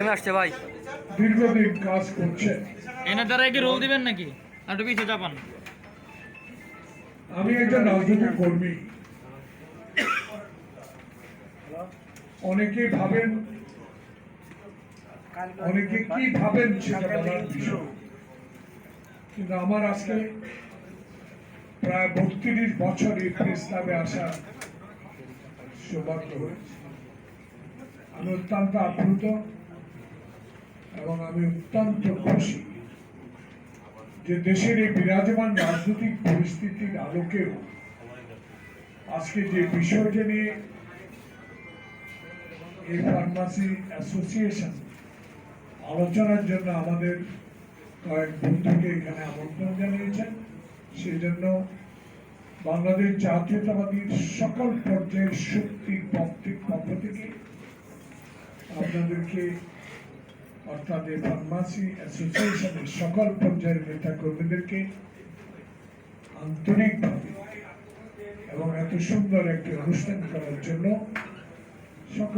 নেমে আসছে ভাই। দীর্ঘদিন কাজ এনার দ্বারা কি রোল দিবেন নাকি? আর পিছিয়ে চাপান। আমি একজন রাজনৈতিক কর্মী। অনেকে ভাবেন অনেকে কি ভাবেন সেটা বলার বিষয়। কিন্তু আমার আজকে প্রায় বত্রিশ বছর এই প্রেস ক্লাবে আসা সৌভাগ্য হয়েছে। আমি অত্যন্ত আপ্লুত। এবং আমি অত্যন্ত খুশি যে দেশের এই বিরাজমান রাজনৈতিক পরিস্থিতির আলোকেও আজকে যে বিষয়টা নিয়ে এই ফার্মাসি অ্যাসোসিয়েশন আলোচনার জন্য আমাদের কয়েক বন্ধুকে এখানে আমন্ত্রণ জানিয়েছেন, সেই জন্য বাংলাদেশ জাতীয়তাবাদীর সকল পর্যায়ের শক্তির পক্ষ থেকে আপনাদেরকে অর্থাৎ এই ফার্মাসি অ্যাসোসিয়েশনের সকল পর্যায়ের নেতা কর্মীদেরকে আন্তরিকভাবে এবং এত সুন্দর একটি অনুষ্ঠান করার জন্য সকল